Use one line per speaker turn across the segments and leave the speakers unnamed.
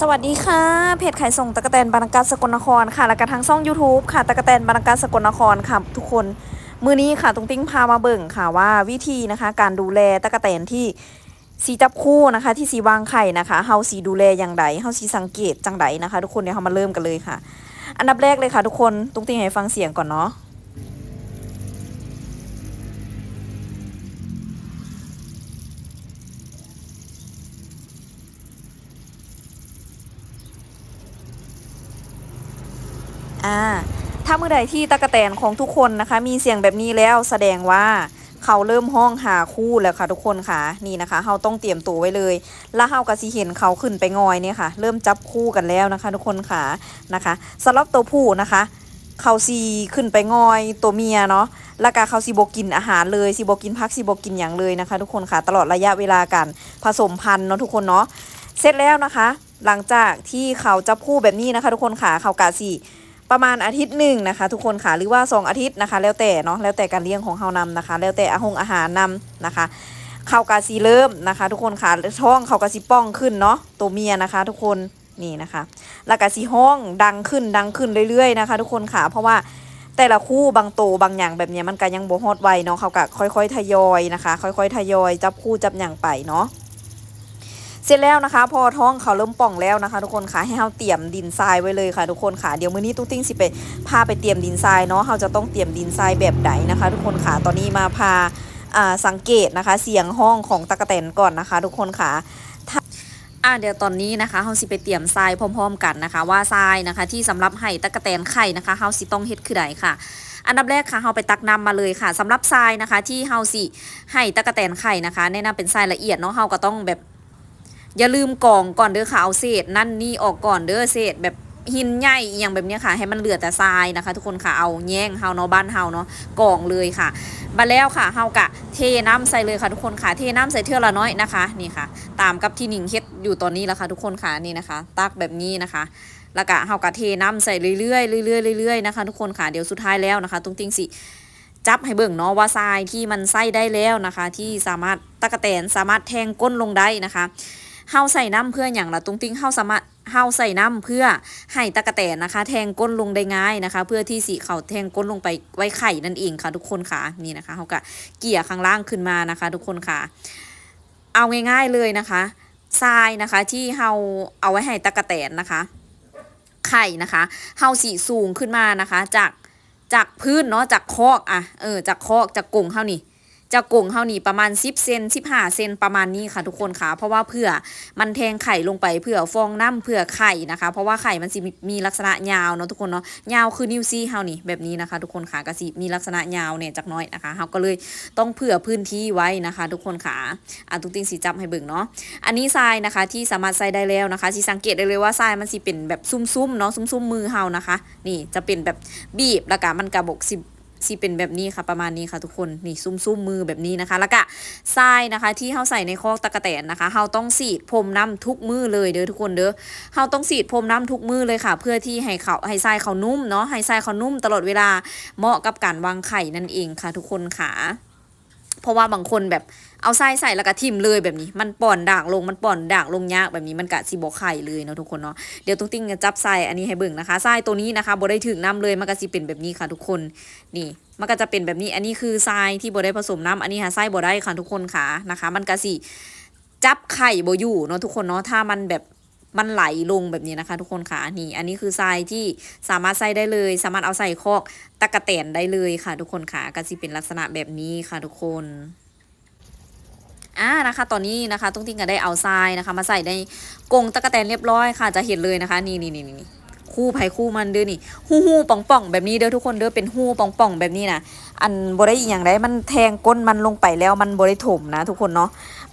สวัสดีค่ะ เพจขายส่งตะกะแตนบรรกาศสกลนครค่ะ แล้วก็ทางช่อง YouTube ค่ะตะกะแตนบรรกาศสกลนครค่ะ ทุกคน มือนี้ค่ะตรงติ้งพามาเบิ่งค่ะว่าวิธีนะคะ การดูแลตะกะแตนที่สีจับคู่นะคะ ที่สีวางไข่นะคะเฮาสีดูแลอย่างไรเฮาสีสังเกตจังไดนะคะ ทุกคนเดี๋ยวเรามาเริ่มกันเลยค่ะ อันดับแรกเลยค่ะ ทุกคนตรงติ้งให้ฟังเสียงก่อนเนาะ อ่าถ้าเมื่อใดที่ตะกะแตนของทุกคนนะคะ มีเสียงแบบนี้แล้วแสดงว่าเขาเริ่มห้องหาคู่แล้วค่ะทุกคนค่ะนี่นะคะเราต้องเตรียมตัวไว้เลย แล้วเราก็สิเห็นเขาขึ้นไปงอยเนี่ยค่ะ เริ่มจับคู่กันแล้วนะคะ ทุกคนค่ะนะคะสำหรับตัวผู้นะคะเขาซีขึ้นไปงอยตัวเมียเนาะแล้วก็เขาซีโบกินอาหารเลยซีโบกินพักซีโบกินอย่างเลยนะคะ ทุกคนค่ะตลอดระยะเวลาการผสมพันธุ์เนาะทุกคนเนาะเสร็จแล้วนะคะ หลังจากที่เขาจับคู่แบบนี้นะคะ ทุกคนค่ะเขากาซี ประมาณอาทิตย์หนึ่งนะคะ ทุกคนค่ะหรือว่า 2 อาทิตย์นะคะ แล้วแต่เนาะแล้วแต่การเลี้ยงของเฮานำนะคะ แล้วแต่อาหงอาหารนำนะคะเขากาซีเริ่มนะคะ ทุกคนค่ะท้องเขากาซีป้องขึ้นเนาะตัวเมียนะคะ ทุกคนนี่นะคะแล้วกาซีห้องดังขึ้นดังขึ้นเรื่อยๆนะคะ ทุกคนค่ะเพราะว่าแต่ละคู่บางโตบางอย่างแบบนี้มันก็ยังบ่ฮอดไวเนาะเขาก็ค่อยๆทยอยนะคะ ค่อยๆทยอยจับคู่จับอย่างไปเนาะ เสร็จแล้วนะคะ พอท้องเขาเริ่มป่องแล้วนะคะ ทุกคนค่ะให้เราเตรียมดินทรายไว้เลยค่ะ ทุกคนค่ะเดี๋ยวมื้อนี้ตุ้งติ้งสิไปพาไปเตรียมดินทรายเนาะเราจะต้องเตรียมดินทรายแบบไหนนะคะ ทุกคนค่ะตอนนี้มาพาอ่าสังเกตนะคะ เสียงห้องของตะกะแตนก่อนนะคะ ทุกคนค่ะถ้าอ่าเดี๋ยวตอนนี้นะคะเราสิไปเตรียมทรายพร้อม ๆ กันนะคะ ว่าทรายนะคะ ที่สำหรับให้ตะกะแตนไข่นะคะเราสิต้องเฮ็ดคือใดค่ะ อันดับแรกค่ะเราไปตักน้ำมาเลยค่ะสำหรับทรายนะคะ ที่เฮาสิให้ตะกะแตนไข่นะคะ แนะนำเป็นทรายละเอียดเนาะเฮาก็ต้องแบบ อย่าลืมกองก่อนเด้อค่ะเอาเศษนั่นนี่ออกก่อนเด้อเศษแบบหินใหญ่อย่างแบบนี้ค่ะ ให้มันเหลือแต่ทรายนะคะ ทุกคนค่ะเอาแย่งเฮาเนาะบ้านเฮาเนาะกองเลยค่ะบัดแล้วค่ะเฮากะเทน้ำใส่เลยค่ะทุกคนค่ะเทน้ำใส่เทื่อละน้อยนะคะนี่ค่ะ ตามกับที่หนิงเฮ็ดอยู่ตอนนี้แล้วค่ะ ทุกคนค่ะนี่นะคะ ตักแบบนี้นะคะ แล้วก็เฮากะเทน้ำใส่เรื่อยๆเรื่อยๆเรื่อยๆนะคะ ทุกคนค่ะเดี๋ยวสุดท้ายแล้วนะคะ ตรงติงสิจับให้เบิ่งเนาะว่าทรายที่มันไส้ได้แล้วนะคะ ที่สามารถตะกะแตนสามารถแทงก้นลงได้นะคะ เฮาใส่น้ำเพื่ออย่างละตรงติ้งเฮาสามารถเฮาใส่น้ำเพื่อให้ตะกะแตนนะคะ แทงก้นลงได้ง่ายนะคะ เพื่อที่สีเขาแทงก้นลงไปไว้ไข่นั่นเองค่ะทุกคนค่ะนี่นะคะเฮาก็เกี่ยข้างล่างขึ้นมานะคะ ทุกคนค่ะ เอาง่ายๆเลยนะคะทรายนะคะที่เฮาเอาไว้ให้ตะกะแตนนะคะ ไข่นะคะเฮาสีสูงขึ้นมานะคะ จากจากพื้นเนาะจากคอกอะเออจากคอกจากกงเฮานี่ จากกงเฮานี่ประมาณ 10 เซน15 เซนประมาณนี้ค่ะทุกคนค่ะ เพราะว่าเพื่อมันแทงไข่ลงไปเพื่อฟองน้ำเพื่อไข่นะคะ เพราะว่าไข่มันสิมีมีลักษณะยาวเนาะทุกคนเนาะยาวคือนิ้วซี่เฮานี่แบบนี้นะคะ ทุกคนค่ะก็สิมีลักษณะยาวเนี่ยจักน้อยนะคะเฮาก็เลยต้องเผื่อพื้นที่ไว้นะคะ ทุกคนค่ะอะทุกติงสีจับให้เบิ่งเนาะอันนี้ทรายนะคะที่สามารถใส่ได้แล้วนะคะสิสังเกตได้เลยว่าทรายมันสิเป็นแบบซุ่มๆเนาะซุ่มๆมือเฮานะคะ นี่จะเป็นแบบบีบแล้วก็มันกระบอกสิ สิเป็นแบบนี้ค่ะประมาณนี้ค่ะทุกคนนี่ซุ่มๆมมือแบบนี้นะคะ แล้วก็ทรายนะคะ ที่เฮาใส่ในคอกตะกะแตนนะคะเฮาต้องสีดพรมน้ำทุกมือเลยเด้อทุกคนเด้อเฮาต้องสีดพรมน้ำทุกมือเลยค่ะ เพื่อที่ให้เขาให้ทรายเขานุ่มเนาะให้ทรายเขานุ่มตลอดเวลาเหมาะกับการวางไข่นั่นเองค่ะ ทุกคนค่ะ เพราะว่าบางคนแบบเอาไส้ใส่แล้วก็ทิ่มเลยแบบนี้ มันป่อนด่างลงมันป่อนด่างลงยากแบบนี้มันกะสิบอไข่เลยเนาะทุกคนเนาะเดี๋ยวตุ้งติ้งจะจับไส้อันนี้ให้เบิ่งนะคะไส้ตัวนี้นะคะบได้ถึงน้ำเลยมันก็สิเป็นแบบนี้ค่ะทุกคนนี่มันก็จะเป็นแบบนี้อันนี้คือทรายที่บได้ผสมน้ำอันนี้หาไส้บได้ค่ะทุกคนค่ะนะคะ มันก็สิจับไข่บอยู่เนาะทุกคนเนาะถ้ามันแบบ มันไหลลงแบบนี้นะคะ ทุกคนค่ะนี่ อันนี้คือทรายที่สามารถใส่ได้เลย สามารถเอาใส่คอกตะกะแตนได้เลยค่ะ ทุกคนค่ะก็สิเป็นลักษณะแบบนี้ค่ะ ทุกคนอ่านะคะ ตอนนี้นะคะตุ้งติ้งก็ได้เอาทรายนะคะ มาใส่ในกงตะกะแตนเรียบร้อยค่ะ จะเห็นเลยนะคะ นี่นี่นี่นี่คู่ไผ่คู่มันเด้อนี่หู้หู้ป่องป่องแบบนี้เด้อทุกคนเด้อเป็นหู้ป่องป่องแบบนี้นะอันบได้อย่างไรมันแทงก้นมันลงไปแล้วมันบได้ถมนะ ทุกคนเนาะ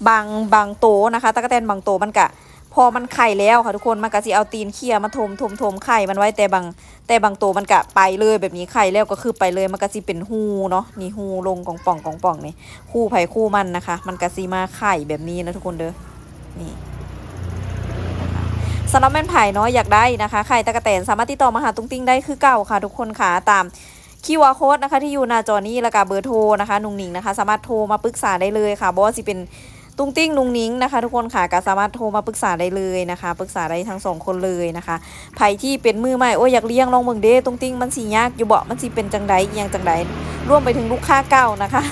บางบางโตนะคะตะกะแตนบางโตมันกะ พอมันไข่แล้วค่ะทุกคนมันก็สิเอาตีนเขี่ยมาถมถมถมไข่มันไว้แต่บาง แต่บางตัวมันกะไปเลยแบบนี้ไข่แล้วก็คือไปเลยมันก็สิเป็นหูเนาะนี่หูลงกองป่องกองป่องนี่คู่ไผ่คู่มันนะคะ มันก็สิมาไข่แบบนี้นะทุกคนเด้อนี่สำหรับแม่นไผ่เนาะอยากได้นะคะไข่ตะกะแตนสามารถติดต่อมาหาตุ้งติ้งได้คือเก่าค่ะ ทุกคนค่ะตามคิวอาร์โค้ดนะคะที่อยู่หน้าจอนี้แล้วก็เบอร์โทรนะคะนุ่งหนิงนะคะ สามารถโทรมาปรึกษาได้เลยค่ะบอกว่าสิเป็น ตุ้งติ้งนุงนิ้งนะคะ ทุกคนค่ะก็สามารถโทรมาปรึกษาได้เลยนะคะปรึกษาได้ทั้งสองคนเลยนะคะใครที่เป็นมือใหม่โอ้ยอยากเลี้ยงลองเบิ่งเด้ตุ้งติ้งมันสิยากอยู่บ่มันสิเป็นจังใดอีหยังจังใดร่วมไปถึงลูกค้าเก่านะคะ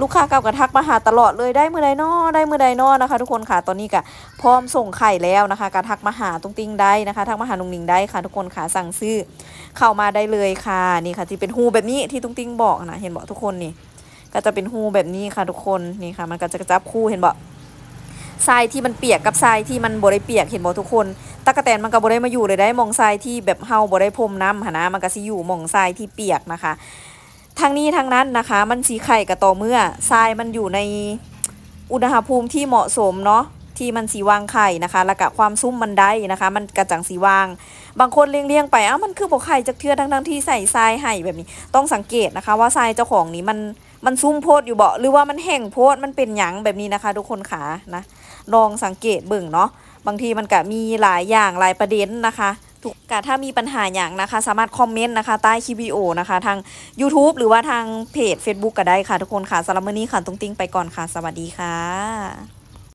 ลูกค้าเก่าก็ทักมาหาตลอดเลยได้มือใดนอได้มือใดนอนะคะ ทุกคนค่ะตอนนี้ก็พร้อมส่งไข่แล้วนะคะก็ทักมาหาตุ้งติ้งได้นะคะ ทักมาหานุงนิงได้ค่ะ ทุกคนค่ะสั่งซื้อเข้ามาได้เลยค่ะนี่ค่ะที่เป็นฮูแบบนี้ที่ตุ้งติ้งบอกนะเห็นบอกทุกคนนี่ ก็จะเป็นฮูแบบนี้ค่ะทุกคนนี่ค่ะ มันก็จะจับคู่เห็นบอกทรายที่มันเปียกกับทรายที่มันบ่ได้เปียกเห็นบอกทุกคนตะกะแตนมันก็บ่ได้มาอยู่เลยได้มองทรายที่แบบเฮาบ่ได้พรมน้ำหนนะมันก็สิอยู่มองทรายที่เปียกนะคะทางนี้ทางนั้นนะคะ มันสีไข่กับต่อเมื่อทรายมันอยู่ในอุณหภูมิที่เหมาะสมเนาะที่มันสีวางไข่นะคะ แล้วก็ความซุ้มมันได้นะคะ มันกระจังสีวาง บางคนเลี้ยงๆไปอ้าวมันคือบอกไข่จากเทือทั้งๆที่ใส่ทรายให้แบบนี้ ต้องสังเกตนะคะ ว่าทรายเจ้าของนี้มัน มันซุ่มโพดอยู่เบาหรือว่ามันแห้งโพดมันเป็นหยังแบบนี้นะคะ ทุกคนขานะลองสังเกตเบิ่งเนาะบางทีมันก็มีหลายอย่างหลายประเด็นนะคะทุกกะถ้ามีปัญหาอย่างนะคะ สามารถคอมเมนต์นะคะ ใต้คลิปวิดีโอนะคะ ทาง YouTube หรือว่าทางเพจ Facebook ก็ได้ค่ะ ทุกคนค่ะสำหรับมื้อนี้ค่ะตุ้งติ้งไปก่อนค่ะ สวัสดีค่ะ